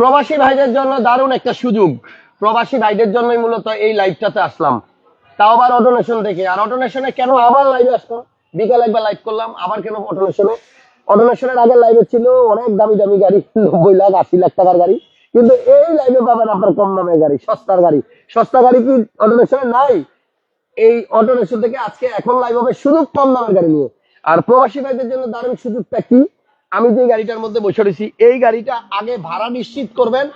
প্রবাসী ভাইদের জন্য দারুণ একটা সুযোগ। প্রবাসী ভাইদের জন্যই মূলত এই লাইভটাতে আসলাম। তাও আবার অটোনেশন থেকে আর অটোনেশনে কেন আবার লাইভে আসলাম বিকালে একবার লাইভ করলাম, আবার কেন অটোনেশনে অটোনেশনের আগের লাইভে ছিল অনেক দামি দামি গাড়ি, নব্বই লাখ, আশি লাখ টাকার গাড়ি। কিন্তু এই লাইভে পাবেন আপনার কম দামের গাড়ি, সস্তার গাড়ি। সস্তা গাড়ি কি অটোনেশনে নাই? এই অটোনেশন থেকে আজকে এখন লাইভ হবে শুধু কম দামের গাড়ি নিয়ে। আর প্রবাসী ভাইদের জন্য দারুণ সুযোগটা কি? আমি যে গাড়িটার মধ্যে বসে রয়েছি, এই গাড়িটা আগে ভাড়া নিশ্চিত করবেন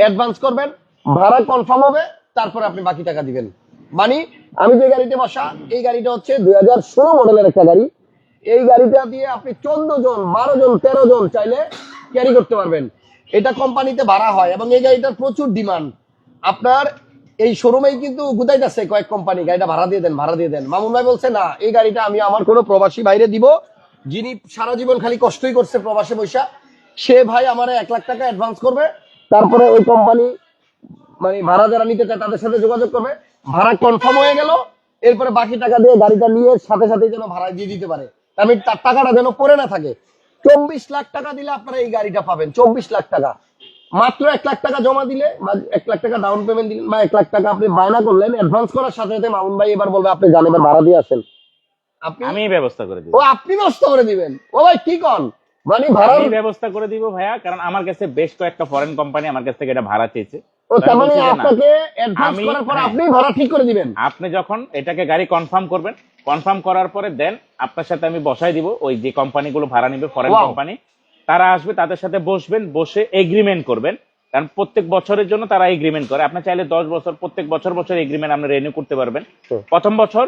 অ্যাডভান্স করবেন, ভাড়া কনফার্ম হবে, তারপরে আপনি বাকি টাকা দিবেন। মানে আমি যে গাড়িতে বসা, এই গাড়িটা হচ্ছে দুই হাজার ষোলো মডেলের একটা গাড়ি। এই গাড়িটা দিয়ে আপনি চোদ্দ জন, বারো জন, তেরো জন চাইলে ক্যারি করতে পারবেন। এটা কোম্পানিতে ভাড়া হয় এবং এই গাড়িটার প্রচুর ডিমান্ড আপনার এই শোরুমেই কিন্তু গুদাইতেছে কয়েক কোম্পানি গাড়িটা ভাড়া দিয়ে দেন, ভাড়া দিয়ে দেন। মামুন ভাই বলছে, না, এই গাড়িটা আমি আমার কোনো প্রবাসী বাইরে দিব যিনি সারা জীবন খালি কষ্টই করছে প্রবাসে পয়সা সে ভাই আমার এক লাখ টাকা অ্যাডভান্স করবে, তারপরে ওই কোম্পানি মানে ভাড়া যারা নিতে চায় তাদের সাথে যোগাযোগ করবে, ভাড়া কনফার্ম হয়ে গেল, এরপরে বাকি টাকা দিয়ে গাড়িটা নিয়ে সাথে সাথে যেন ভাড়া দিয়ে দিতে পারে। আমি তার টাকাটা যেন পড়ে না থাকে। চব্বিশ লাখ টাকা দিলে আপনারা এই গাড়িটা পাবেন, চব্বিশ লাখ টাকা। মাত্র এক লাখ টাকা জমা দিলে, বা এক লাখ টাকা ডাউন পেমেন্ট দিলেন বা এক লাখ টাকা আপনি বায়না করলেন অ্যাডভান্স করার সাথে সাথে মামুন ভাই এবার বলবে, আপনি জানেন ভাড়া দিয়ে আসেন। আমি ব্যবস্থা করে দিব। ও আপনি নষ্ট করে দিবেন। ও ভাই কি কন? মানে ভাড়া আমি ব্যবস্থা করে দিব ভাইয়া কারণ আমার কাছে বেশ কয়েকটা ফরেন কোম্পানি আমার কাছ থেকে এটা ভাড়া চেয়েছে। মানে বলছি যে না। আপনাকে অ্যাডভান্স করার পর হ্যাঁ। আপনি ভাড়া ঠিক করে দিবেন। আপনি যখন এটাকে গাড়ি কনফার্ম করবেন কনফার্ম করার পরে দেন আপনার সাথে আমি বসাই দিব ওই যে কোম্পানিগুলো ভাড়া নিবে ফরেন কোম্পানি তারা আসবে তাদের সাথে বসবেন বসে এগ্রিমেন্ট করবেন। কারণ প্রত্যেক বছরের জন্য তারা এগ্রিমেন্ট করে। আপনি চাইলে দশ বছর প্রত্যেক বছর বছর এগ্রিমেন্ট আপনি রেনিউ করতে পারবেন। প্রথম বছর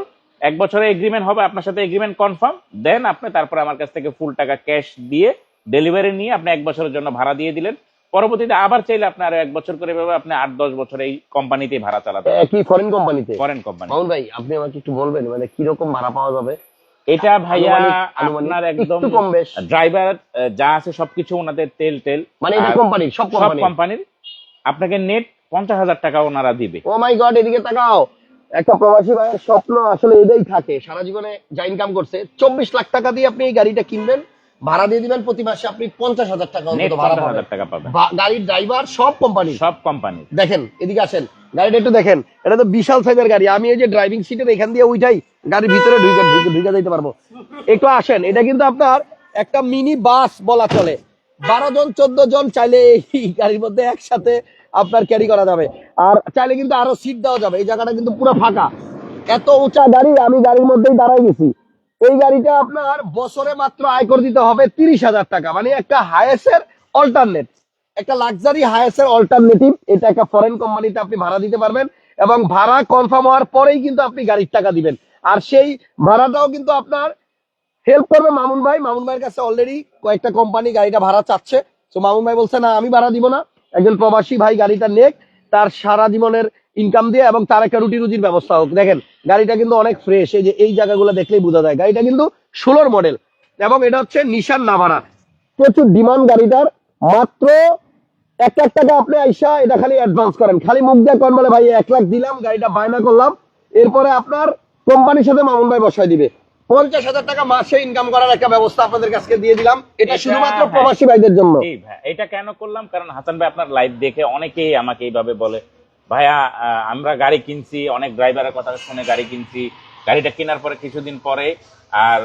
এক বছরে এগ্রিমেন্ট হবে আপনার সাথে এগ্রিমেন্ট কনফার্ম দেন আপনি তারপরে আমার কাছ থেকে ফুল টাকা ক্যাশ দিয়ে ডেলিভারি নিয়ে আপনি এক বছরের জন্য ভাড়া দিয়ে দিলেন। পরবর্তীতে আবার চাইলে আপনি আরও এক বছর করে এভাবে আপনি আট দশ বছর এই কোম্পানিতেই ভাড়া চালাতে একই ফরেন কোম্পানিতে ফরেন কোম্পানি মামুন ভাই আপনি আমাকে একটু বলবেন মানে কি রকম ভাড়া পাওয়া যাবে? এটা ভাইয়া আপনার একদম কম বেশ। ড্রাইভার যা আছে সবকিছু ওনাদের তেল টেল মানে এটা আর কোম্পানি সব সব কোম্পানি কোম্পানির আপনাকে নেট পঞ্চাশ হাজার টাকা ওনারা দিবে। ও মাই গড এদিকে তাকাও। একটা প্রবাসী ভাইয়ের স্বপ্ন আসলে এটাই থাকে। সারা জীবনে যা ইনকাম করছে চব্বিশ লাখ টাকা দিয়ে আপনি এই গাড়িটা কিনবেন ভাড়া দিয়ে দিবেন প্রতি মাসে আপনি পঞ্চাশ হাজার টাকা অন্তত ভাড়া পাবেন। টাকা পাবেন। গাড়ির ড্রাইভার সব কোম্পানি সব কোম্পানি দেখেন এদিকে আসেন গাড়িটা একটু দেখেন এটা তো বিশাল সাইজের গাড়ি। আমি এই যে ড্রাইভিং সিটের এখান দিয়ে উঠাই গাড়ির ভিতরে ঢুকে ঢুকে ঢুকে যেতে পারব। একটু আসেন এটা কিন্তু আপনার একটা মিনি বাস বলা চলে। বারো জন চোদ্দ জন চাইলে এই গাড়ির মধ্যে একসাথে আপনার ক্যারি করা যাবে। আর চাইলে কিন্তু আরও সিট দেওয়া যাবে। এই জায়গাটা কিন্তু পুরো ফাঁকা। এত উঁচা গাড়ি, আমি গাড়ির মধ্যেই দাঁড়াই গেছি। এই গাড়িটা আপনার বছরে মাত্র আয় করে দিতে হবে তিরিশ হাজার টাকা। মানে একটা হায়েস্টের অল্টারনেট একটা লাক্সারি হায়েস্টের অল্টারনেটিভ এটা একটা ফরেন কোম্পানিতে আপনি ভাড়া দিতে পারবেন এবং ভাড়া কনফার্ম হওয়ার পরেই কিন্তু আপনি গাড়ির টাকা দিবেন। আর সেই ভাড়াটাও কিন্তু আপনার হেল্প করবে মামুন ভাই। মামুন ভাইয়ের কাছে অলরেডি কয়েকটা কোম্পানি গাড়িটা ভাড়া চাচ্ছে। তো মামুন ভাই বলছে, না, আমি ভাড়া দিব না। একজন প্রবাসী ভাই গাড়িটা নেক, তার সারা জীবনের ইনকাম দিয়ে এবং তার একটা রুটি রুজির ব্যবস্থা হোক। দেখেন, গাড়িটা কিন্তু অনেক ফ্রেশ এই যে এই জায়গাগুলো দেখলেই বোঝা যায়। গাড়িটা কিন্তু ষোলোর মডেল এবং এটা হচ্ছে নিশান নাভারা প্রচুর ডিমান্ড গাড়িটার, মাত্র এক লাখ টাকা আপনি আইসা এটা খালি অ্যাডভান্স করেন। খালি মুখ দিয়ে কন বলে, ভাই, এক লাখ দিলাম, গাড়িটা বায়না করলাম। এরপরে আপনার কোম্পানির সাথে মামুন ভাই বসাই দিবে। পঞ্চাশ হাজার টাকা মাসে ইনকাম করার একটা ব্যবস্থা আপনাদের কাছে দিয়ে দিলাম। এটা শুধুমাত্র হ্যাঁ। প্রবাসী ভাইদের জন্য। এটা কেন করলাম? কারণ হাসান ভাই আপনার লাইভ দেখে অনেকেই আমাকে এইভাবে বলে ভাইয়া আমরা গাড়ি কিনছি অনেক ড্রাইভারের কথা শুনে গাড়ি কিনছি গাড়িটা কেনার পরে কিছুদিন পরে আর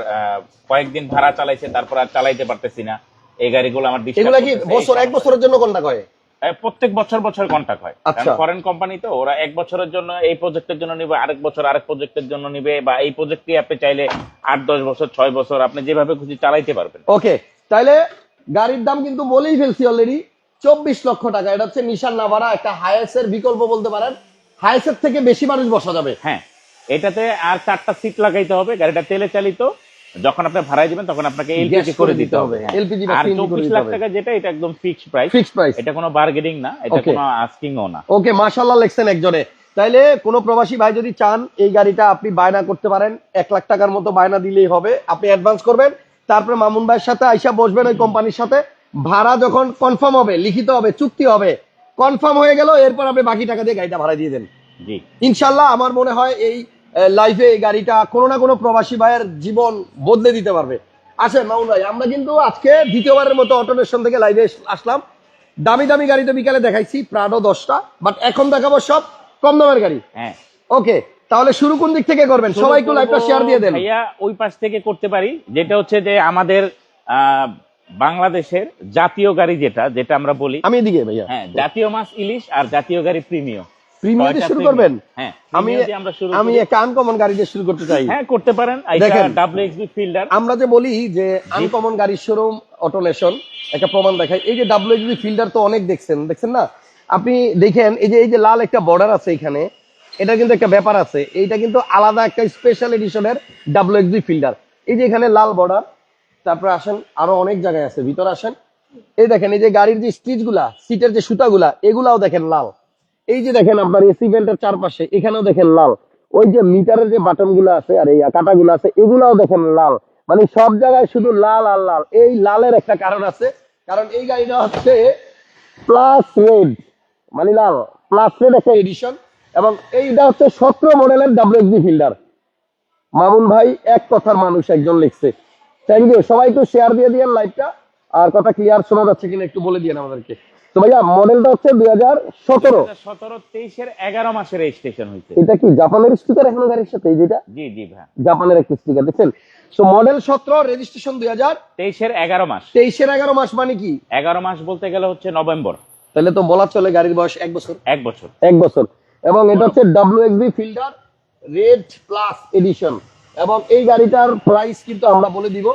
কয়েকদিন ভাড়া চালাইছে তারপর আর চালাইতে পারতেছি না। এই গাড়িগুলো আমার এগুলা কি বছর এক বছরের জন্য কোনটা করে আহ, প্রত্যেক বছর বছর কন্টাক্ট হয়। আচ্ছা। ফরেন কোম্পানি তো ওরা এক বছরের জন্য এই প্রজেক্টের জন্য নিবে আরেক বছর আরেক প্রজেক্টের জন্য নিবে বা এই প্রজেক্টই আপনি চাইলে আট দশ বছর ছয় বছর আপনি যেভাবে খুশি চালাইতে পারবেন। ওকে তাহলে গাড়ির দাম কিন্তু বলেই ফেলছি অলরেডি চব্বিশ লক্ষ টাকা। এটা হচ্ছে নিশান নাভারা একটা হায়েস্টের বিকল্প বলতে পারেন। হায়েস্টের থেকে বেশি মানুষ বসা যাবে। হ্যাঁ এটাতে আর চারটা সিট লাগাইতে হবে গাড়িটা তেলে চালিত যখন আপনি ভাড়ায় দিবেন তখন আপনাকে এলপিজি করে দিতে হবে হ্যাঁ। LPG বা আর CNG করে চব্বিশ দিতে লাখ টাকা যেটা এটা একদম ফিক্সড প্রাইস ফিক্সড প্রাইস এটা কোনো বার্গেনিং না এটা. কোনো আস্কিংও না। ওকে মাশাল্লাহ লেখছেন একজনে। তাইলে কোনো প্রবাসী ভাই যদি চান এই গাড়িটা আপনি বায়না করতে পারেন এক লাখ টাকার মতো বায়না দিলেই হবে আপনি অ্যাডভান্স করবেন। তারপরে মামুন ভাইয়ের সাথে আইসা বসবেন ওই কোম্পানির সাথে। ভাড়া যখন কনফার্ম হবে লিখিত হবে চুক্তি হবে কনফার্ম হয়ে গেল এরপর আপনি বাকি টাকা দিয়ে গাড়িটা ভাড়া দিয়ে দেন। জি। ইনশাল্লাহ আমার মনে হয় এই লাইফে এই গাড়িটা কোনো না কোনো প্রবাসী ভাইয়ের জীবন বদলে দিতে পারবে। আসেন মামুন ভাই আমরা কিন্তু আজকে দ্বিতীয়বারের মতো অটোনেশন থেকে লাইভে আসলাম। দামি দামি গাড়ি তো বিকালে দেখাইছি প্রাডো দশটা বাট এখন দেখাবো সব কম দামের গাড়ি। হ্যাঁ। ওকে তাহলে শুরু কোন দিক থেকে করবেন? সবাই একটু লাইভটা শেয়ার দিয়ে দেন। ভাইয়া ওই পাশ থেকে করতে পারি যেটা হচ্ছে যে আমাদের আহ, বাংলাদেশের জাতীয় গাড়ি যেটা যেটা আমরা বলি। আমি এদিকে ভাইয়া। হ্যাঁ জাতীয় মাছ ইলিশ আর জাতীয় গাড়ি প্রিমিয়াম। প্রিমিয়াম দিয়ে শুরু করবেন? হ্যাঁ আমি আমি একটা আনকমন গাড়ি দিয়ে শুরু করতে চাই। হ্যাঁ করতে পারেন। দেখেন। ফিল্ডার আমরা যে বলি যে আনকমন গাড়ির শোরুম অটোনেশন একটা প্রমাণ দেখায় এই যে ফিল্ডার তো অনেক দেখছেন দেখছেন না? আপনি দেখেন এই যে এই যে লাল একটা বর্ডার আছে এখানে এটা কিন্তু একটা ব্যাপার আছে। এইটা কিন্তু আলাদা একটা স্পেশাল এডিশনের ডাব্লিউ ফিল্ডার এই যে এখানে লাল বর্ডার তারপরে আসেন আরও অনেক জায়গায় আছে ভিতরে আসেন। এই দেখেন এই যে গাড়ির যে স্টিচগুলা সিটের যে সুতাগুলা এগুলাও দেখেন লাল। এই যে দেখেন আপনার এসি ভেন্টের চারপাশে, এখানেও দেখেন লাল। ওই যে মিটারের যে বাটনগুলো আছে আর এই কাটাগুলো আছে, এগুলাও দেখেন লাল। মানে সব জায়গায় শুধু লাল আর লাল। এই লালের একটা কারণ আছে। কারণ এই গাড়িটা হচ্ছে প্লাস রেড মানে লাল। প্লাস রেড একটা এডিশন এবং এইটা হচ্ছে সতেরো মডেলের ডাব্লিউএসবি ফিল্ডার মামুন ভাই এক কথার মানুষ একজন লিখছে। থ্যাংক ইউ সবাই একটু শেয়ার দিয়ে দিয়েন লাইভটা আর কথা ক্লিয়ার শোনা যাচ্ছে কিনা একটু বলে দিয়েন আমাদেরকে। তো ভাইয়া মডেলটা হচ্ছে দুই হাজার সতেরো। সতেরো তেইশের এগারো মাসের রেজিস্ট্রেশন হয়েছে। এটা কি জাপানের স্টিকার এখনও গাড়ির সাথে যেটা? জি জি ভাই জাপানের একটা স্টিকার দেখছেন? সো মডেল সতেরো রেজিস্ট্রেশন দুই হাজার। তেইশের এগারো মাস। তেইশের এগারো মাস মানে কি? এগারো মাস বলতে গেলে হচ্ছে নভেম্বর। তাহলে তো বলা চলে গাড়ির বয়স এক বছর। এক বছর। এক বছর। এবং এটা হচ্ছে W X B Fielder red plus edition এবং এই গাড়িটার প্রাইস কিন্তু আমরা বলে দিব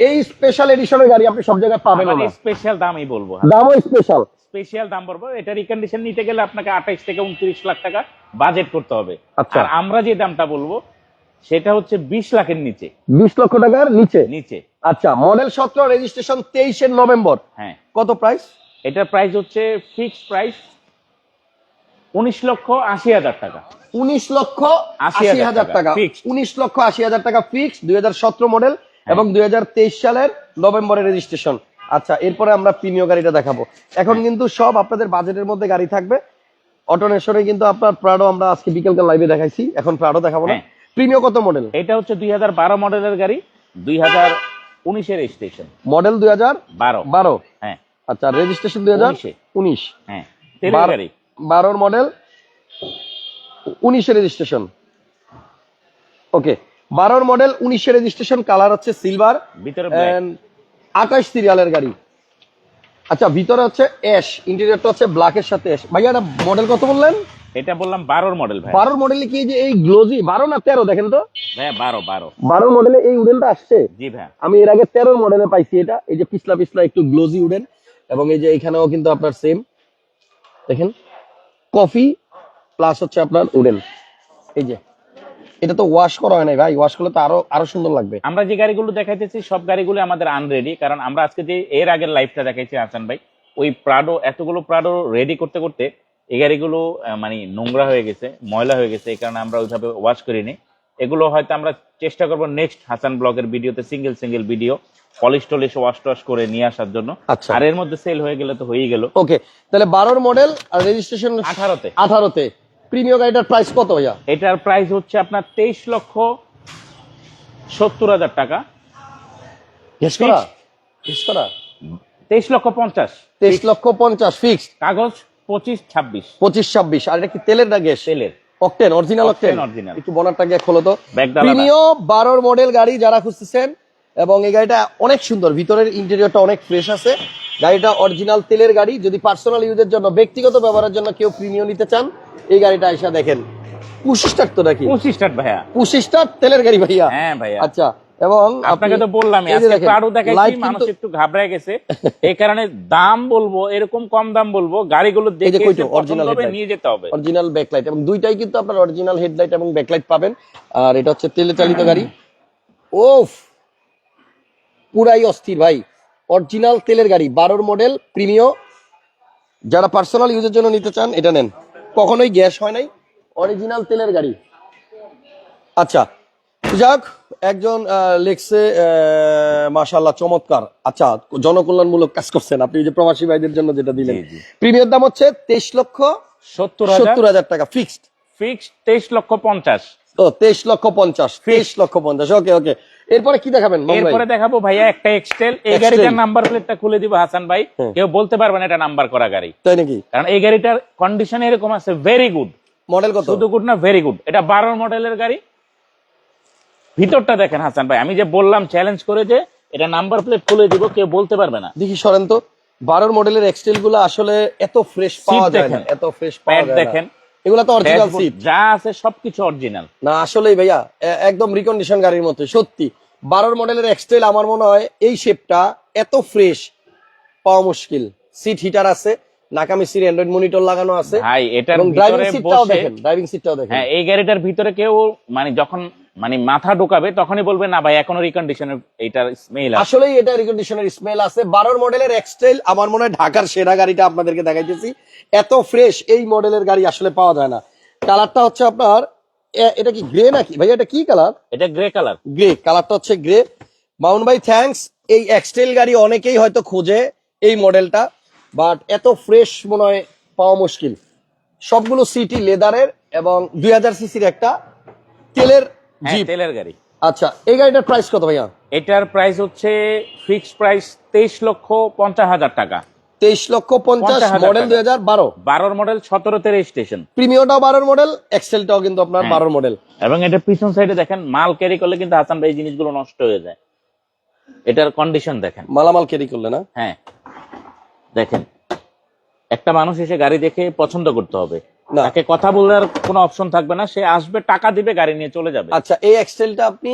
এই স্পেশাল এডিশনের গাড়ি আপনি সব জায়গায় পাবেন না স্পেশাল দামই বলব দামও স্পেশাল স্পেশাল দাম বলব এটা রিকন্ডিশন নিতে গেলে আপনাকে আঠাইশ থেকে উনত্রিশ লাখ টাকা বাজেট করতে হবে। আচ্ছা। আর আমরা যে দামটা বলব সেটা হচ্ছে বিশ লাখের নিচে। বিশ লক্ষ টাকার নিচে? নিচে। আচ্ছা মডেল সতেরো রেজিস্ট্রেশন তেইশের নভেম্বর। হ্যাঁ। কত প্রাইস এটার প্রাইস হচ্ছে ফিক্সড প্রাইস উনিশ লক্ষ আশি হাজার টাকা। উনিশ লক্ষ আশি আশি হাজার টাকা, টাকা। fixed। উনিশ লক্ষ আশি হাজার টাকা ফিক্স দুই হাজার সতেরো মডেল হ্যাঁ। এবং দুই হাজার তেইশ সালের নভেম্বরের রেজিস্ট্রেশন আচ্ছা এরপরে আমরা প্রিমিয় গাড়িটা দেখাবো। এখন হ্যাঁ। কিন্তু সব আপনাদের বাজেটের মধ্যে গাড়ি থাকবে। অটোনেশনে কিন্তু আপনার প্রাডো আমরা আজকে বিকেলকার লাইভে দেখাইছি। এখন প্রাডো দেখাবো না। হ্যাঁ। প্রিমিয় কত মডেল এটা হচ্ছে দুই হাজার বারো মডেলের গাড়ি দুই হাজার উনিশের রেজিস্ট্রেশন মডেল দুই হাজার বারো। বারো। হ্যাঁ। আচ্ছা রেজিস্ট্রেশন দুই হাজার উনিশ। হ্যাঁ। গাড়ি। বারোর মডেল উনিশের রেজিস্ট্রেশন ওকে বারোর মডেল উনিশের রেজিস্ট্রেশন কালার হচ্ছে সিলভার। আঠাশ সিরিয়ালের গাড়ি। আচ্ছা ভিতরে হচ্ছে অ্যাশ ইন্টেরিয়রটা হচ্ছে ব্ল্যাকের সাথে অ্যাশ ভাইয়া এটা মডেল কত বললেন? এটা বললাম বারোর মডেল ভাই। বারোর মডেলে কি যে এই গ্লোজি বারো না তেরো? দেখেন তো। ভাইয়া বারো বারো। বারোর মডেলে এই উডেনটা আসছে? জি ভাই আমি এর আগে তেরোর মডেলে পাইছি এটা। এই যে পিছলা পিছলা একটু গ্লোজি উডেন। এবং এই যে এখানেও কিন্তু আপনার সেম দেখেন কফি প্লাস হচ্ছে আপনার উডেন। এই যে এটা তো ওয়াশ করা হয় নাই ভাই ওয়াশ করলে তো আরও আরও সুন্দর লাগবে। আমরা যে গাড়িগুলো দেখাইতেছি সব গাড়িগুলো আমাদের আনরেডি কারণ আমরা আজকে যে এর আগের লাইফটা দেখাইছি হাসান ভাই ওই প্রাডো এতগুলো প্রাডো রেডি করতে করতে এই গাড়িগুলো মানে নোংরা হয়ে গেছে ময়লা হয়ে গেছে এই কারণে আমরা ওইভাবে ওয়াশ করিনি। এগুলো হয়তো আমরা চেষ্টা করব নেক্সট হাসান ব্লগের ভিডিওতে সিঙ্গেল সিঙ্গেল ভিডিও পলিশ টলিশ ওয়াশ টশ করে নিয়ে আসার জন্য। আচ্ছা। আর এর মধ্যে সেল হয়ে গেলে তো হয়েই গেল। ওকে তাহলে বারোর মডেল আর রেজিস্ট্রেশন আঠারোতে। আঠারোতে। প্রিমিয়াম গাড়িটার প্রাইস কত ভাইয়া? এটার প্রাইস হচ্ছে আপনার তেইশ লক্ষ সত্তর হাজার টাকা। গেস করা? গেস করা? তেইশ লক্ষ পঞ্চাশ। তেইশ লক্ষ পঞ্চাশ ফিক্স কাগজ পঁচিশ ছাব্বিশ। পঁচিশ ছাব্বিশ। আর এটা কি তেলের না গ্যাস? তেলের। Octane original octane original। একটু বনারটা গিয়ে খোলো তো। Back বারোর মডেল গাড়ি যারা খুঁজতেছেন এবং এই গাড়িটা অনেক সুন্দর। ভিতরের ইন্টেরিয়রটা অনেক ফ্রেশ আছে। গাড়িটা অরিজিনাল তেলের গাড়ি। যদি পার্সোনাল ইউজের জন্য ব্যক্তিগত ব্যবহারের জন্য কেউ প্রিমিয় নিতে চান এই গাড়িটা এসে দেখেন। পঁচিশটার তো নাকি? পঁচিশ স্টার্ট ভাইয়া। পঁচিশটার তেলের গাড়ি ভাইয়া। হ্যাঁ ভাইয়া। আচ্ছা এবং আপনাকে আপনি- তো বললাম মানুষ একটু ঘাবড়ায় গেছে। এই কারণে দাম বলব এরকম কম দাম বলব গাড়িগুলো দেখে। নিয়ে যেতে হবে। অরিজিনাল ব্যাকলাইট এবং দুইটাই কিন্তু আপনার অরিজিনাল হেডলাইট এবং ব্যাকলাইট পাবেন। আর এটা হচ্ছে তেলে চালিত গাড়ি। ওফ পুরাই অস্থির ভাই। অরিজিনাল তেলের গাড়ি বারোর মডেল প্রিমিয় যারা পার্সোনাল ইউজের জন্য নিতে চান এটা নেন। কখনোই গ্যাস হয় নাই। অরিজিনাল তেলের গাড়ি। আচ্ছা যাক একজন লিখছে মাশাল্লাহ চমৎকার। আচ্ছা জনকল্যাণমূলক কাজ করছেন আপনি যে প্রবাসী ভাইদের জন্য যেটা দিলেন। প্রিমিয়ার দাম হচ্ছে তেইশ লক্ষ সত্তর হাজার। টাকা ফিক্সড। ফিক্সড তেইশ লক্ষ পঞ্চাশ। ও তেইশ লক্ষ পঞ্চাশ তেইশ লক্ষ পঞ্চাশ ওকে ওকে। এরপরে কি দেখাবেন এরপরে দেখাবো ভাইয়া একটা এক্সটেল এই গাড়িটার নাম্বার প্লেটটা খুলে দিব হাসান ভাই। হ্যাঁ। কেউ বলতে পারবে না এটা নাম্বার করা গাড়ি। তাই নাকি? কারণ এই গাড়িটার কন্ডিশন এরকম আছে ভেরি গুড মডেল কত? শুধু গুড না ভেরি গুড এটা বারো মডেলের গাড়ি। ভিতরটা দেখেন হাসান ভাই আমি যে বললাম চ্যালেঞ্জ করে যে এটা নাম্বার প্লেট খুলে দিব কেউ বলতে পারবে না। দেখি সরেন তো। বারোর মডেলের এক্সটেলগুলো আসলে এত ফ্রেশ পাওয়া যায় না। এত ফ্রেশ পাওয়া যায় দেখেন। এগুলা তো অরিজিনাল যা আছে সবকিছু অরিজিনাল না আসলেই ভাইয়া একদম রিকন্ডিশন গাড়ির মতো সত্যি। বারোর মডেলের এক্সটেল আমার মনে হয় এই শেপটা এত ফ্রেশ পাওয়া মুশকিল। সিট হিটার আছে অ্যান্ড্রয়েড মনিটর লাগানো আছে। ভাই এটার ড্রাইভিং সিটটাও দেখেন ড্রাইভিং সিটটাও দেখেন। হ্যাঁ এই গাড়িটার ভিতরে কেউ মানে যখন মানে মাথা ঢোকাবে তখনই বলবে না ভাই এখনও রিকন্ডিশনের এইটার স্মেল আছে। আসলেই এটা রিকন্ডিশনের স্মেল আছে। বারোর মডেলের এক্সটেল আমার মনে হয় ঢাকার সেরা গাড়িটা আপনাদেরকে দেখাইতেছি। এত ফ্রেশ এই মডেলের গাড়ি আসলে পাওয়া যায় না। কালারটা হচ্ছে আপনার এটা কি গ্রে নাকি? ভাইয়া এটা কি কালার এটা গ্রে কালার গ্রে কালারটা হচ্ছে গ্রে মাউন্ট ভাই থ্যাঙ্কস এই এক্সটেল গাড়ি অনেকেই হয়তো খোঁজে এই মডেলটা বাট এত ফ্রেশ মনে হয় পাওয়া মুশকিল। সবগুলো সিটি লেদারের এবং দুই হাজার সিসির একটা। তেলের হ্যাঁ তেলের গাড়ি। আচ্ছা এই গাড়িটার প্রাইস কত ভাইয়া? এটার প্রাইস হচ্ছে ফিক্সড প্রাইস তেইশ লক্ষ পঞ্চাশ হাজার টাকা। তেইশ লক্ষ পঞ্চাশ 50,000 মডেল দুই হাজার বারো। বারোর মডেল সতেরোতে রেজিস্ট্রেশন প্রিমিয়টাও বারোর মডেল এক্সেলটাও কিন্তু আপনার হ্যাঁ। বারোর মডেল এবং এটা পিছন সাইডে দেখেন মাল ক্যারি করলে কিন্তু হাসান ভাই জিনিসগুলো নষ্ট হয়ে যায়। এটার কন্ডিশন দেখেন। মালামাল ক্যারি করলে না? হ্যাঁ। দেখেন একটা মানুষ এসে গাড়ি দেখে পছন্দ করতে হবে। তাকে কথা বলার কোনো অপশন থাকবে না। সে আসবে টাকা দিবে গাড়ি নিয়ে চলে যাবে। আচ্ছা এই এক্সেলটা আপনি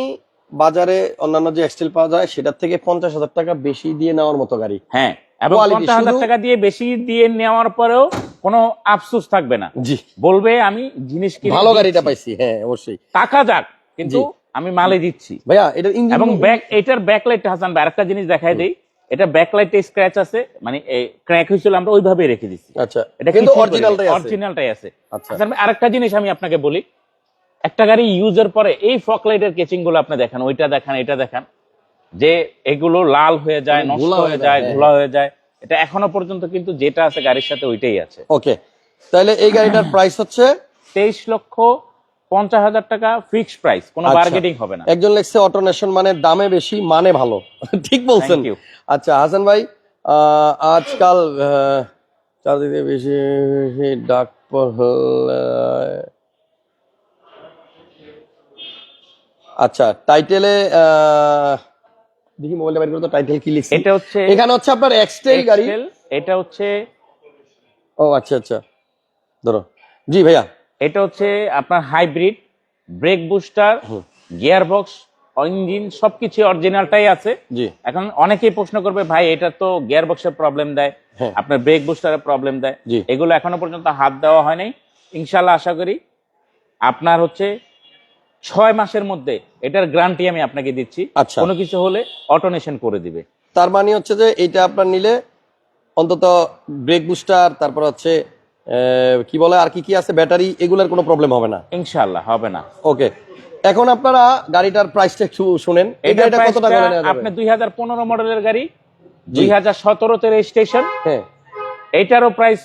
বাজারে অন্যান্য যে এক্সেল পাওয়া যায় সেটার থেকে পঞ্চাশ হাজার টাকা বেশি দিয়ে নেওয়ার মতো গাড়ি। হ্যাঁ এবং পঞ্চাশ হাজার টাকা দিয়ে বেশি দিয়ে নেওয়ার পরেও কোনো আফসোস থাকবে না। জি। বলবে আমি জিনিস কিনে ভালো গাড়িটা পাইছি হ্যাঁ অবশ্যই। টাকা যাক কিন্তু আমি মালে দিচ্ছি। ভাইয়া এটা ইঞ্জিন এবং ব্যাক এটার ব্যাকলাইট হাসান ভাই আরেকটা জিনিস দেখাই দেই। এটা ব্যাকলাইটে স্ক্র্যাচ আছে মানে ক্র্যাক হয়েছিল আমরা ওইভাবেই রেখে দিচ্ছি আচ্ছা এটা কিন্তু অরিজিনালটাই আছে। অরিজিনালটাই আছে। আচ্ছা। ভাই, আরেকটা জিনিস আমি আপনাকে বলি। একটা গাড়ি ইউজের পরে এই ফকলাইটের কেচিংগুলো আপনি দেখেন ওইটা দেখান এটা দেখান যে এগুলো লাল হয়ে যায় মানে নষ্ট হয়ে যায় যায়, হ্যাঁ। ঘোলা হয়ে যায় এটা এখনও পর্যন্ত কিন্তু যেটা আছে গাড়ির সাথে ওইটাই আছে। ওকে তাহলে এই গাড়িটার প্রাইস হচ্ছে? তেইশ লক্ষ পঞ্চাশ হাজার টাকা ফিক্সড প্রাইস কোনো আচ্ছা। বার্গেটিং হবে না। একজন লেখছে অটোনেশন মানে দামে বেশি মানে ভালো। ঠিক বলছেন। আচ্ছা হাসান ভাই আজকাল চারদিকে বেশি ডাক আচ্ছা টাইটেলে দেখি মোবাইলটা বের করে তো টাইটেল কি লিখছি? এটা হচ্ছে এখানে হচ্ছে আপনার এক্সটেল গাড়ি। এটা হচ্ছে ও আচ্ছা আচ্ছা। ধরো। জি ভাইয়া। এটা হচ্ছে আপনার hybrid brake booster gear box engine সবকিছু অরিজিনালটাই আছে। এখন অনেকেই প্রশ্ন করবে ভাই এটা তো গিয়ার বক্সের প্রবলেম দেয় হ্যাঁ। আপনার ব্রেক বুস্টারের প্রবলেম দেয়। এগুলো এখনও পর্যন্ত হাত দেওয়া হয় নাই। ইনশাল্লাহ আশা করি আপনার হচ্ছে ছয় মাসের মধ্যে এটার গ্যারান্টি আমি আপনাকে দিচ্ছি। আচ্ছা। কোনো কিছু হলে অটোনেশন করে দিবে। তার মানে হচ্ছে যে এটা আপনার নিলে অন্তত ব্রেক বুস্টার তারপর হচ্ছে কি বলে আর কি কি আছে? ব্যাটারি এগুলোর কোনো প্রবলেম হবে না? ইনশাল্লাহ হবে না। ওকে এখন আপনারা গাড়িটার প্রাইসটা একটু শুনেন। এই গাড়িটা কত টাকা নেওয়া আপনি দুই হাজার পনেরো মডেলের গাড়ি দুই হাজার সতেরোতে রেজিস্ট্রেশন হ্যাঁ। এটারও প্রাইস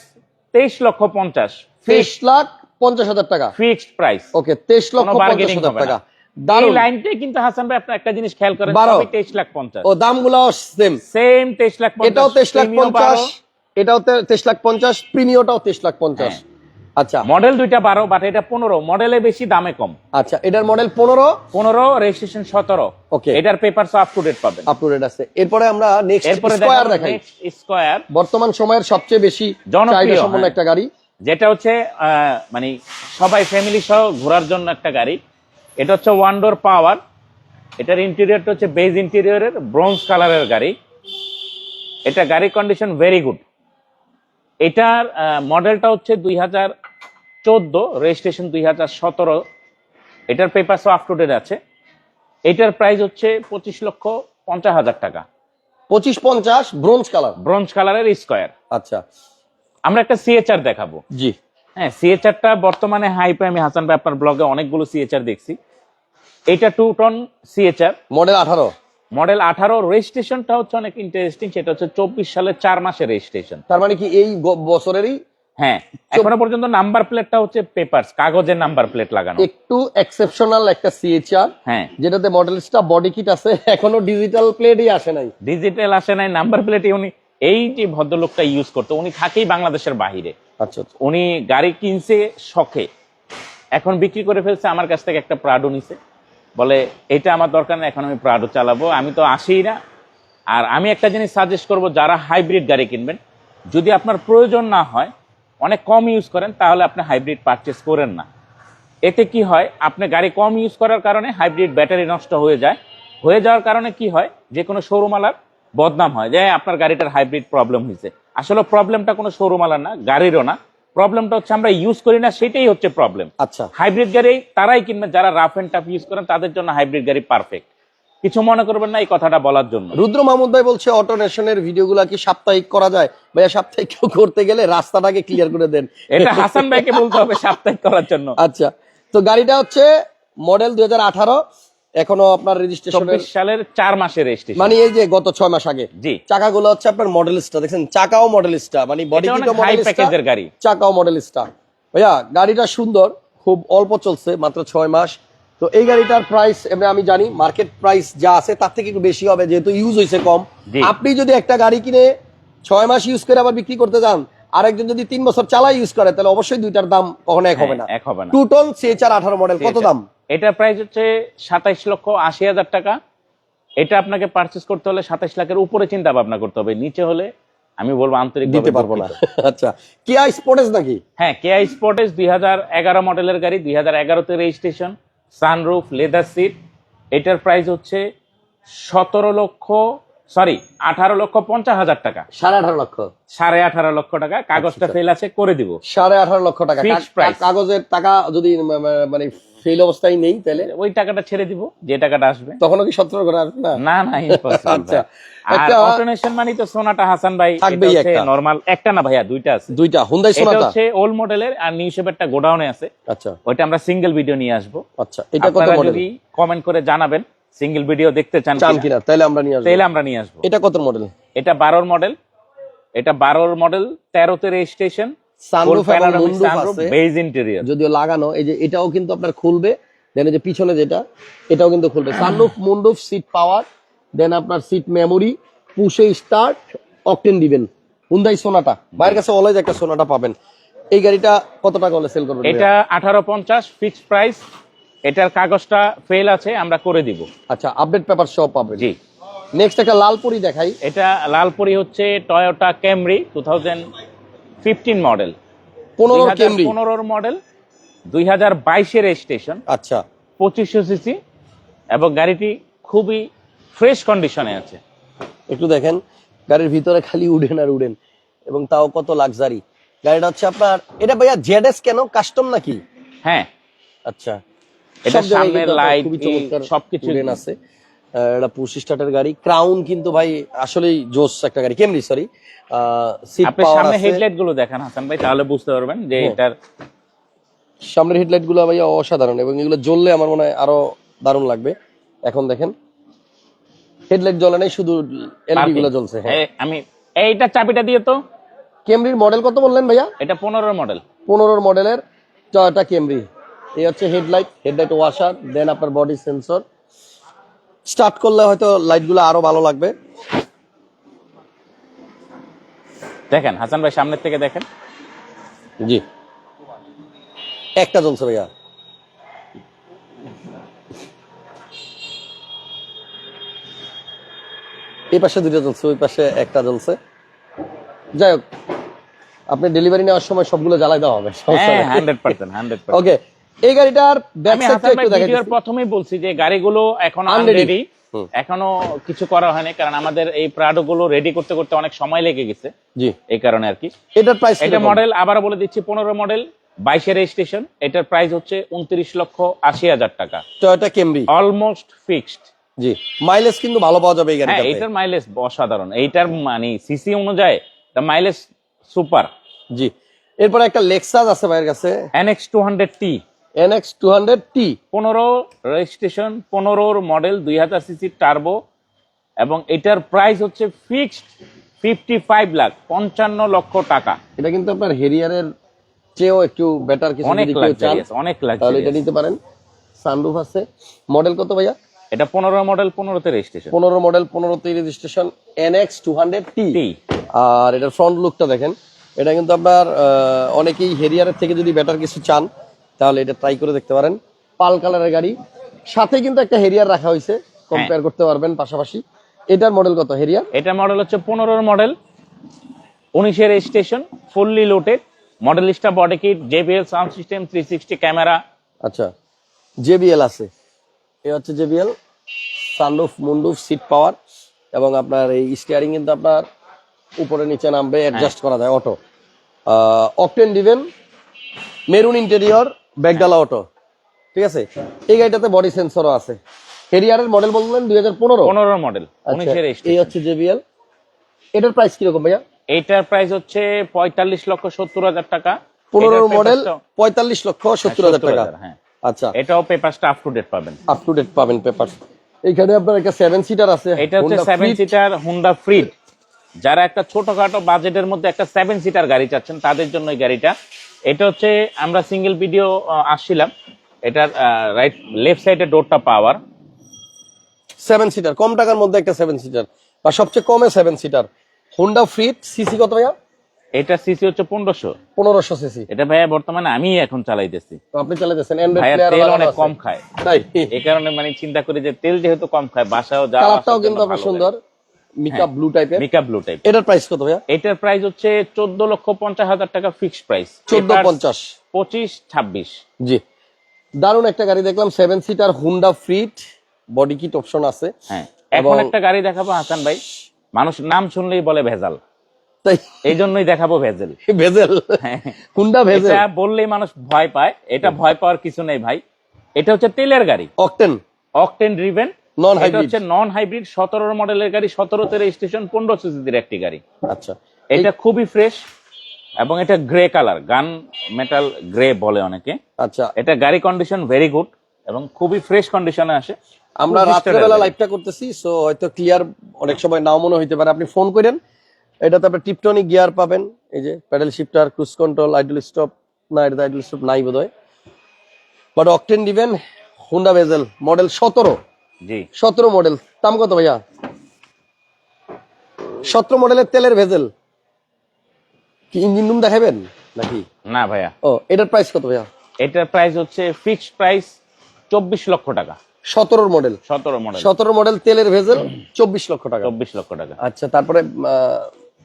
তেইশ লক্ষ পঞ্চাশ। তেইশ লাখ পঞ্চাশ হাজার টাকা। ফিক্সড প্রাইস ওকে তেইশ লক্ষ কোনো পঞ্চাশ বার্গেনিং হাজার টাকা। এই দারুণ লাইনটাই কিন্তু হাসান ভাই আপনি একটা জিনিস খেয়াল করেন বারো। তেইশ লাখ পঞ্চাশ। ও দামগুলো সেম সেম তেইশ লাখ এটাও তেইশ লাখ Premium পঞ্চাশ। বারো। এটাও তেইশ লাখ পঞ্চাশ প্রিমিয়টাও তেইশ লাখ পঞ্চাশ। হ্যাঁ। আচ্ছা। মডেল দুইটা বারো বাট এটা পনেরো। মডেলে বেশি দামে কম। আচ্ছা এটার মডেল পনেরো? পনেরো রেজিস্ট্রেশন সতেরো। ওকে এটার পেপার আপ টু ডেট পাবেন। আপ টু ডেট আছে। এরপরে আমরা নেক্সট এরপরে স্কোয়ার দেখাই। স্কোয়ার বর্তমান সময়ের সবচেয়ে বেশি জনপ্রিয়, সম্পন্ন হ্যাঁ। একটা গাড়ি। যেটা হচ্ছে মানে সবাই ফ্যামিলি সহ ঘোরার জন্য একটা গাড়ি। এটা হচ্ছে ওয়ান ডোর পাওয়ার। এটার ইন্টেরিয়রটা হচ্ছে বেজ ইন্টেরিয়রের ব্রোঞ্জ কালারের গাড়ি। এটা গাড়ির কন্ডিশন ভেরি গুড এটার মডেলটা হচ্ছে দুই হাজার চোদ্দ রেজিস্ট্রেশন দুই হাজার সতেরো। এটার পেপার আপ টু ডেট আছে। এটার প্রাইস হচ্ছে পঁচিশ লক্ষ পঞ্চাশ হাজার টাকা। পঁচিশ পঞ্চাশ ব্রোঞ্জ কালার ব্রোঞ্জ কালারের স্কোয়ার আচ্ছা। আমরা একটা সিএচআর দেখাবো। জি। হ্যাঁ সিএচআরটা বর্তমানে হাইপে আমি হাসান ভাই আপনার ব্লগে অনেকগুলো সিএচআর দেখছি। এটা two tone C H R model আঠারো। মডেল আঠারো রেজিস্ট্রেশনটা হচ্ছে অনেক ইন্টারেস্টিং সেটা হচ্ছে চব্বিশ সালের চার মাসের রেজিস্ট্রেশন তার মানে কি এই বছরেরই? হ্যাঁ এখনও পর্যন্ত নাম্বার প্লেটটা হচ্ছে পেপারস কাগজের নাম্বার প্লেট লাগানো। একটু এক্সেপশনাল একটা সিএচআর হ্যাঁ। যেটাতে মডেলসটা বডি কিট আছে এখনও ডিজিটাল প্লেটই আসে নাই। ডিজিটাল আসে নাই নাম্বার প্লেটে উনি এই যে ভদ্রলোকটা ইউজ করতো উনি থাকেই বাংলাদেশের বাহিরে। আচ্ছা আচ্ছা। উনি গাড়ি কিনছে শখে এখন বিক্রি করে ফেলছে আমার কাছ থেকে একটা প্রাডো নিছে। বলে, এটা আমার দরকার নেই, এখন আমি প্রাডো চালাবো। আমি তো আসিই না। আর আমি একটা জিনিস সাজেস্ট করব, যারা হাইব্রিড গাড়ি কিনবেন, যদি আপনার প্রয়োজন না হয়, অনেক কম ইউজ করেন, তাহলে আপনি হাইব্রিড পারচেস করেন না। এতে কি হয়, আপনি গাড়ি কম ইউজ করার কারণে হাইব্রিড ব্যাটারি নষ্ট হয়ে যায়। হয়ে যাওয়ার কারণে কি হয়, যে কোনো শোরুমালার বদনাম হয়, যে আপনার গাড়িটার হাইব্রিড প্রবলেম হয়েছে। আসলে প্রবলেমটা কোনো শোরুমালার না, গাড়িরও না। প্রবলেমটা হচ্ছে আমরা ইউজ করি না সেটাই হচ্ছে প্রবলেম আচ্ছা। হাইব্রিড গাড়ি তারাই কিনবে যারা রাফ এন্ড টাফ ইউজ করেন তাদের জন্য হাইব্রিড গাড়ি পারফেক্ট কিছু মনে করবেন না এই কথাটা বলার জন্য। রুদ্র মাহমুদ ভাই বলছে অটো নেশনের ভিডিওগুলো কি সাপ্তাহিক করা যায়? ভাইয়া সাপ্তাহিক কেউ করতে গেলে রাস্তাটাকে ক্লিয়ার করে দেন। এটা হাসান ভাইকে বলতে হবে সাপ্তাহিক করার জন্য। আচ্ছা তো গাড়িটা হচ্ছে মডেল দু হাজার আঠারো এখনও আপনার রেজিস্ট্রেশনের সালের চার মাসের রেজিস্ট্রেশন মানে এই যে গত ছয় মাস আগে। জি। চাকাগুলো হচ্ছে আপনার মডেলিস্টা দেখছেন? চাকাও মডেলিস্টা মানে বডি কিটও মডেলিস্টা প্যাকেজের গাড়ি। চাকাও মডেলিস্টা ভাইয়া গাড়িটা সুন্দর খুব অল্প চলছে মাত্র ছয় মাস। তো এই গাড়িটার প্রাইস এমনি আমি জানি মার্কেট প্রাইস যা আছে তার থেকে একটু বেশি হবে যেহেতু ইউজ হয়েছে কম। আপনি যদি একটা গাড়ি কিনে ছয় মাস ইউজ করে আবার বিক্রি করতে যান আরেকজন যদি তিন বছর চালাই ইউজ করে তাহলে অবশ্যই দুইটার দাম কখনো এক হবে না। হ্যাঁ, এক হবে না। টু টন সিএচআর আঠারো মডেল কত দাম? এটার প্রাইস হচ্ছে সাতাইশ লক্ষ আশি হাজার টাকা। এটা আপনাকে পারচেস করতে হলে সাতাইশ লাখের উপরে চিন্তা ভাবনা করতে হবে। নিচে হলে আমি বলব আন্তরিক দিতে পারব না। আচ্ছা কেয়া স্পোর্টেস নাকি? হ্যাঁ কেআই স্পোর্টেস দুই হাজার এগারো মডেলের গাড়ি দুই হাজার এগারোতে রেজিস্ট্রেশন সানরুফ লেদার সিট এটার প্রাইস হচ্ছে সতেরো লক্ষ সরি আঠারো লক্ষ পঞ্চাশ হাজার টাকা। সাড়ে আঠারো লক্ষ। সাড়ে আঠারো লক্ষ টাকা কাগজটা আচ্ছা। ফেল আছে করে দিব। সাড়ে আঠারো লক্ষ টাকা. কাগজের টাকা যদি মানে ফেল অবস্থায় নেই তাহলে? ওই টাকাটা ছেড়ে দিব যে টাকাটা আসবে। তখনও কি সতেরো করে আসবে না? না না আচ্ছা। ভাই। আর অটোনেশন মানে তো সোনাটা হাসান ভাই থাকবেই একটা। নরমাল একটা না ভাইয়া দুইটা আছে। দুইটা হুন্দাই এটা হচ্ছে ওল্ড মডেলের আর নিউ শেপেরটা গোডাউনে আছে। আচ্ছা। ওইটা আমরা সিঙ্গেল ভিডিও নিয়ে আসব। আচ্ছা এটা কত মডেল যদি কমেন্ট করে জানাবেন সিঙ্গেল ভিডিও দেখতে চান চান কিনা, তাহলে আমরা নিয়ে আসব। তাহলে আমরা নিয়ে আসব। এটা কত মডেল এটা বারোর মডেল এটা বারোর মডেল তেরোতে রেজিস্ট্রেশন বেজ ইন্টেরিয়র যদিও লাগানো এই যে এটাও কিন্তু আপনার খুলবে দেন এই যে পিছনে যেটা এটাও কিন্তু খুলবে। Sunroof moonroof seat power then আপনার সিট মেমোরি পুশে স্টার্ট অকটেন দিবেন। হুন্দাই সোনাটা বাইরের কাছে অলওয়েজ একটা সোনাটা পাবেন। এই গাড়িটা কত টাকা হলে সেল করবেন এটা আঠারো পঞ্চাশ ফিক্সড প্রাইস এটার কাগজটা ফেল আছে আমরা করে দিব। আচ্ছা আপডেট পেপার সহ পাবেন। জি। নেক্সট একটা লালপুরি দেখাই। এটা লালপুরি হচ্ছে Toyota Camry two thousand fifteen model পনেরো পনেরোর মডেল দুই হাজার বাইশের রেজিস্ট্রেশন আচ্ছা। পঁচিশশো সিসি এবং গাড়িটি খুবই ফ্রেশ কন্ডিশনে আছে। একটু দেখেন গাড়ির ভিতরে খালি উডেন আর উডেন এবং তাও কত লাক্সারি গাড়িটা হচ্ছে আপনার এটা ভাইয়া জেডএস কেন? কাস্টম নাকি? হ্যাঁ। আচ্ছা। এটা সামনের লাইট সবকিছু আছে। আহ, এটা পুশ স্টার্টের গাড়ি। ক্রাউন কিন্তু ভাই আসলেই জোস একটা গাড়ি। কেমনি সরি আপনি সামনে হেডলাইটগুলো দেখান হাসান ভাই তাহলে বুঝতে পারবেন যে হ্যাঁ। এটার সামনের হেডলাইটগুলো অসাধারণ এবং এগুলো জ্বললে আমার মনে হয় আরও দারুণ লাগবে। এখন দেখেন হেডলাইট জ্বলে নাই শুধু এলইডি গুলো জ্বলছে হ্যাঁ। আমি এইটা চাবিটা দিয়ে তো। কেমরির মডেল কত বললেন ভাইয়া? এটা পনেরো মডেল পনেরোর মডেলের টয়োটা কেমরি এই হচ্ছে হেডলাইট হেডলাইট ওয়াশার দেন আপনার বডি সেন্সর। স্টার্ট করলে হয়তো লাইটগুলো আরও ভালো লাগবে। দেখেন হাসান ভাই সামনের থেকে দেখেন। জি। একটা জ্বলছে ভাইয়া। এই পাশে দুটো জ্বলছে ওই পাশে একটা জ্বলছে। যাই হোক আপনি ডেলিভারি নেওয়ার সময় সবগুলো জ্বালাই দেওয়া হবে ওকে এই গাড়িটার প্রথমেই বলছি যে গাড়িগুলো এখন। আনরেডি এখনও কিছু করা হয়নি কারণ আমাদের এই প্রাডো গুলো রেডি করতে করতে অনেক সময় লেগে গেছে। জি। এই কারণে আর কি। এটার প্রাইস এটা মডেল আবার বলে দিচ্ছি পনেরো মডেল বাইশের রেজিস্ট্রেশন এটার প্রাইস হচ্ছে উনত্রিশ লক্ষ আশি হাজার টাকা। টয়োটা কেমরি অলমোস্ট ফিক্সড জি। মাইলেজ কিন্তু ভালো পাওয়া যাবে এই হ্যাঁ এটার মাইলেজ অসাধারণ। এইটার মানে সিসি অনুযায়ী মাইলেজ সুপার জি। এরপরে একটা লেক্সাস আছে ভাইয়ের কাছে। N X two hundred T N X two hundred T. পনেরো রেজিস্ট্রেশন পনেরোর মডেল দুই হাজার সিসি টার্বো এবং এটার প্রাইস হচ্ছে ফিক্সড ফিফটি ফাইভ লাখ পঞ্চান্ন লক্ষ টাকা। এটা কিন্তু আপনার হেরিয়ারের চেয়েও একটু বেটার কিছু অনেক অনেক তাহলে এটা নিতে পারেন। সানরুফ আছে। মডেল কত ভাইয়া? এটা পনেরো মডেল পনেরোতে রেজিস্ট্রেশন পনেরো মডেল পনেরোতে registration N X two hundred T আর এটার ফ্রন্ট লুকটা দেখেন। এটা কিন্তু আপনার অনেকেই হেরিয়ারের থেকে যদি বেটার কিছু চান তাহলে এটা ট্রাই করে দেখতে পারেন। পাল কালারের গাড়ি। সাথে কিন্তু একটা হেরিয়ার রাখা হয়েছে। কম্পেয়ার করতে পারবেন পাশাপাশি। এটার মডেল কত হেরিয়ার এটা মডেল হচ্ছে পনেরোর মডেল উনিশের station fully loaded model Modellista body kit JBL sound system three sixty camera আচ্ছা। জেবিএল আছে। এ হচ্ছে JBL sunroof moonroof seat power এবং আপনার এই স্টিয়ারিং কিন্তু আপনার উপরে নিচে নামবে অ্যাডজাস্ট করা যায় auto octane driven maroon interior ব্যাগডালা auto ঠিক আছে? এই গাড়িটাতে বডি সেন্সরও আছে। হেরিয়ারের মডেল বললেন দুই হাজার পনেরো? পনেরোর মডেল আচ্ছা এই হচ্ছে জেবিএল এটার প্রাইস কীরকম ভাইয়া? এইটার প্রাইস হচ্ছে পঁয়তাল্লিশ লক্ষ সত্তর হাজার টাকা। পনেরো মডেল পঁয়তাল্লিশ লক্ষ সত্তর হাজার টাকা। হ্যাঁ। আচ্ছা। এটাও পেপারসটা আপ টু ডেট পাবেন। আপ টু ডেট পাবেন পেপার এইখানে আপনার একটা সেভেন সিটার আছে এটা হচ্ছে সেভেন সিটার হুন্ডা ফ্রিড যারা একটা ছোটখাটো বাজেটের মধ্যে একটা সেভেন সিটার গাড়ি চাচ্ছেন তাদের জন্য এই গাড়িটা এটা হচ্ছে আমরা সিঙ্গেল ভিডিও আসছিলাম। এটার রাইট লেফট সাইডে ডোরটা পাওয়ার সেভেন সিটার কম টাকার মধ্যে একটা সেভেন সিটার বা সবচেয়ে কমে seven seater Honda Freed C C কত ভাইয়া? এটা সিসি হচ্ছে পনেরোশো। পনেরোশো সিসি এটা ভাইয়া বর্তমানে আমি এখন চালাইতেছি। তো আপনি চালাতেছেন ভাইয়া তেল অনেক কম খায়। তাই। এই কারণে মানে চিন্তা করি যে তেল যেহেতু কম খায় বাসাও যাওয়া কালারটাও কিন্তু আপনার সুন্দর। মিকা ব্লু টাইপের মেকআপ ব্লু টাইপ এটার প্রাইস কত ভাইয়া? এটার প্রাইস হচ্ছে চোদ্দ লক্ষ পঞ্চাশ হাজার টাকা ফিক্সড প্রাইস চোদ্দ পঞ্চাশ। পঁচিশ ছাব্বিশ। জি। দারুণ একটা গাড়ি দেখলাম seven seater Honda Freed body kit option আছে। হ্যাঁ। এখন একটা গাড়ি দেখাবো হাসান ভাই। মানুষ নাম শুনলেই বলে ভেজাল। তাই? এই জন্যই দেখাবো ভেজাল। ভেজেল? হ্যাঁ। Honda Vezel? এটা বললেই মানুষ ভয় পায়। এটা ভয় পাওয়ার কিছু নেই ভাই। এটা হচ্ছে তেলের গাড়ি। Octane octane driven non hybrid হচ্ছে নন হাইব্রিড সতেরো মডেলের গাড়ি সতেরোতে রেজিস্ট্রেশন পনেরো সিসির একটি গাড়ি। আচ্ছা। এটা খুবই ফ্রেশ এবং এটা grey colour gun metal grey বলে অনেকে। আচ্ছা। এটা গাড়ি কন্ডিশন ভেরি গুড এবং খুবই ফ্রেশ কন্ডিশনে আসে। আমরা রাত্রেবেলা লাইভটা করতেছি সো হয়তো ক্লিয়ার অনেক সময় নাও মনে হইতে পারে। আপনি ফোন করেন এটাতে আপনি টিপটনিক গিয়ার পাবেন এই যে paddle shifter cruise control idle stop না এটা আইডল স্টপ নাই বোধহয়। বাট অকটেন দিবেন হুন্ডা ভেজেল মডেল সতেরো। জি। সতেরো মডেল দাম কত ভাইয়া? সতেরো মডেলের তেলের ভেজেল। কি ইঞ্জিন রুম দেখাবেন নাকি? না ভাইয়া। ও এটার প্রাইস কত ভাইয়া? এটার প্রাইস হচ্ছে ফিক্সড প্রাইস চব্বিশ লক্ষ টাকা। সতেরোর মডেল সতেরো মডেল সতেরো মডেল তেলের ভেজেল চব্বিশ লক্ষ টাকা। চব্বিশ লক্ষ টাকা। আচ্ছা তারপরে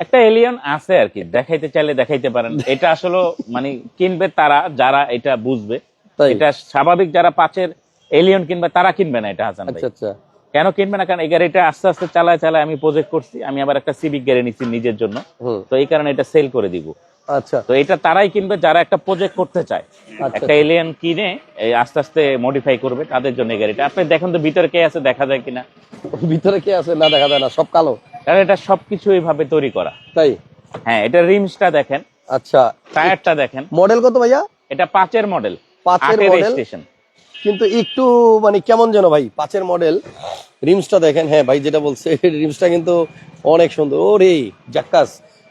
একটা এলিয়ন আছে আর কি দেখাইতে চাইলে দেখাইতে পারেন। এটা আসলে মানে কিনবে তারা যারা এটা বুঝবে। এটা স্বাভাবিক যারা পাঁচের এলিয়ন কিনবে তারা কিনবে না এটা হাসান আচ্ছা আচ্ছা। কেন কিনবে না? কারণ এই গাড়িটা আস্তে আস্তে চালায় চালায় আমি প্রজেক্ট করছি আমি আবার একটা সিভিক গাড়ি নিচ্ছি নিজের জন্য। তো এই কারণে এটা সেল করে দিব। আচ্ছা। তো এটা তারাই কিনবে যারা একটা প্রজেক্ট করতে চায়। আচ্ছা। একটা এলিয়ন কিনে আস্তে আস্তে মডিফাই করবে তাদের জন্য এই গাড়িটা। আপনি দেখেন তো ভিতরে কে আছে দেখা যায় কিনা। ভিতরে কে আছে? না দেখা যায় না সব কালো। কারণ এটা সবকিছু এইভাবে তৈরি করা। তাই? হ্যাঁ এটা রিমসটা দেখেন। আচ্ছা। টায়ারটা দেখেন। মডেল কত ভাইয়া? এটা পাঁচের মডেল পাঁচের আটের model? কিন্তু একটু মানে কেমন যেন ভাই পাঁচের মডেল রিমসটা দেখেন হ্যাঁ ভাই যেটা বলছে রিমসটা কিন্তু অনেক সুন্দর। ও রে জাক্কাস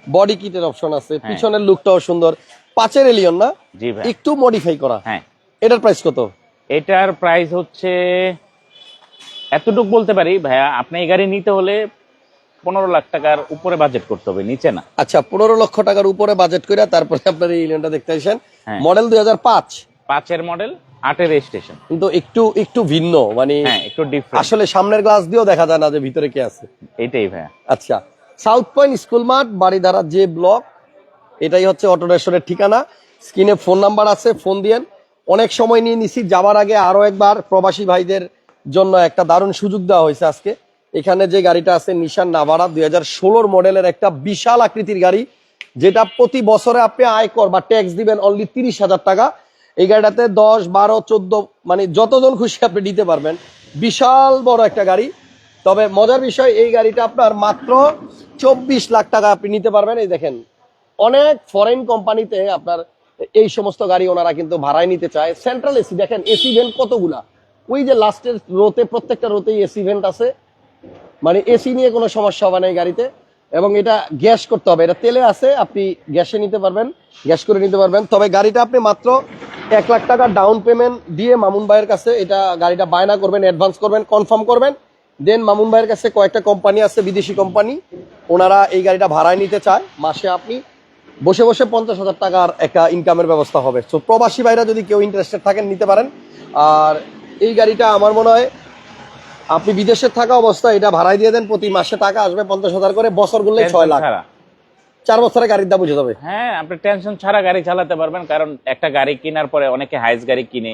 বডি কিটের অপশন আছে হ্যাঁ। পিছনের লুকটাও সুন্দর। পাঁচের এলিয়ন না? জি ভাই। একটু মডিফাই করা। হ্যাঁ। এটার প্রাইস কত? এটার প্রাইস হচ্ছে এতটুকু বলতে পারি ভাইয়া আপনি এই গাড়ি নিতে হলে পনেরো লাখ টাকার উপরে বাজেট করতে হবে নিচে না। আচ্ছা পনেরো লক্ষ টাকার উপরে বাজেট করে তারপরে আপনার এই এলিয়নটা দেখতে আসেন। হ্যাঁ। মডেল দুই হাজার পাঁচ। পাঁচের মডেল আটের রেজিস্ট্রেশন কিন্তু একটু একটু ভিন্ন মানে হ্যাঁ একটু ডিফারেন্ট আসলে সামনের গ্লাস দিয়েও দেখা যায় না যে ভিতরে কে আছে। এটাই ভাইয়া। আচ্ছা সাউথ পয়েন্ট স্কুল মাঠ বাড়িধারা যে ব্লক এটাই হচ্ছে অটো রেস্টোরের ঠিকানা। স্ক্রিনে ফোন নাম্বার আছে ফোন দিয়েন। অনেক সময় নিয়ে নিছি যাবার আগে আরও একবার প্রবাসী ভাইদের জন্য একটা দারুণ সুযোগ দেওয়া হয়েছে আজকে। এখানে যে গাড়িটা আছে নিশান নাভারা দুই হাজার ষোলোর মডেলের একটা বিশাল আকৃতির গাড়ি যেটা প্রতি বছরে আপনি আয়কর বা ট্যাক্স দিবেন অনলি তিরিশ হাজার টাকা। এই গাড়িটাতে দশ, বারো, চোদ্দ মানে যতজন খুশি আপনি দিতে পারবেন। বিশাল বড় একটা গাড়ি। তবে মজার বিষয়, এই গাড়িটা আপনার মাত্র চব্বিশ লাখ টাকা আপনি নিতে পারবেন। এই দেখেন, অনেক ফরেন কোম্পানিতে আপনার এই সমস্ত গাড়ি ওনারা কিন্তু ভাড়ায় নিতে চায়। সেন্ট্রাল এসি দেখেন এসি ভেন্ট কতগুলা? ওই যে লাস্টের রোতে, প্রত্যেকটা রোতেই এসি ভেন্ট আছে। মানে এসি নিয়ে কোনো সমস্যা হবে না এই গাড়িতে। এবং এটা গ্যাস করতে হবে। এটা তেলে আছে, আপনি গ্যাসে নিতে পারবেন, গ্যাস করে নিতে পারবেন। তবে গাড়িটা আপনি মাত্র এক লাখ টাকা ডাউন পেমেন্ট দিয়ে মামুন ভাইয়ের কাছে এটা গাড়িটা বায়না করবেন অ্যাডভান্স করবেন কনফার্ম করবেন। দেন মামুন ভাইয়ের কাছে কয়েকটা কোম্পানি আছে বিদেশি কোম্পানি ওনারা এই গাড়িটা ভাড়ায় নিতে চায় মাসে আপনি। বসে বসে পঞ্চাশ হাজার টাকার একটা ইনকামের ব্যবস্থা হবে। তো প্রবাসী ভাইরা যদি কেউ ইন্টারেস্টেড থাকেন নিতে পারেন। আর এই গাড়িটা আমার মনে হয় আপনি বিদেশে থাকা অবস্থায় এটা ভাড়ায় দিয়ে দেন প্রতি মাসে টাকা আসবে পঞ্চাশ হাজার করে বছর করলে ছয় লাখ চার বছরে গাড়ির দাম বুঝে যাবে। হ্যাঁ আপনি টেনশন ছাড়া গাড়ি চালাতে পারবেন কারণ একটা গাড়ি কেনার পরে অনেকে হাইস গাড়ি কিনে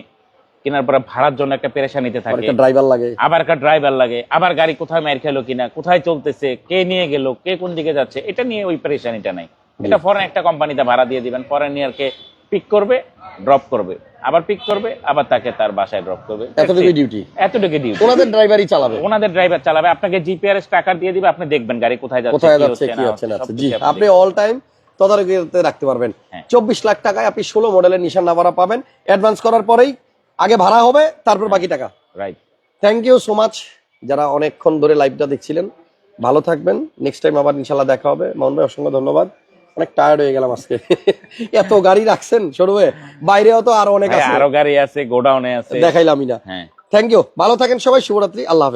কেনার পরে ভাড়ার জন্য একটা পেরেশানিতে থাকে। ড্রাইভার লাগে। আবার একটা ড্রাইভার লাগে আবার গাড়ি কোথায় মার খেলো কিনা কোথায় চলতেছে কে নিয়ে গেল কে কোন দিকে যাচ্ছে এটা নিয়ে ওই পেরেশানিটা নাই। এটা ফরেন একটা কোম্পানিতে ভাড়া দিয়ে দিবেন ফরেনিয়ারকে পিক করবে ড্রপ করবে। আবার পিক করবে আবার তাকে তার বাসায় ড্রপ করবে। এতটুকু ডিউটি এতটুকু ডিউটি ওনাদের ড্রাইভারই চালাবে। ওনাদের ড্রাইভার চালাবে। আপনাকে জিপিআরএস টাকা দিয়ে দিবে আপনি দেখবেন গাড়ি কোথায় যাচ্ছে কোথায় যাচ্ছে কি হচ্ছে না। জি আপনি অল টাইম তদারকিতে রাখতে পারবেন। হ্যাঁ। চব্বিশ লাখ টাকায় আপনি ষোলো মডেলের নিশান নাভারা পাবেন। অ্যাডভান্স করার পরেই আগে ভাড়া হবে তারপর বাকি টাকা। Right thank you so much যারা অনেকক্ষণ ধরে লাইভটা দেখছিলেন ভালো থাকবেন। নেক্সট টাইম আবার ইনশাল্লাহ দেখা হবে। মামুন ভাই অসংখ্য ধন্যবাদ। অনেক টায়ার্ড হয়ে গেলাম আজকে। এত গাড়ি রাখছেন সরবে বাইরেও তো আরও অনেক আছে। আরও গাড়ি আছে গোডাউনে আছে। দেখাইলামই না। হ্যাঁ। থ্যাংক ইউ ভালো থাকেন সবাই শুভরাত্রি। আল্লাহ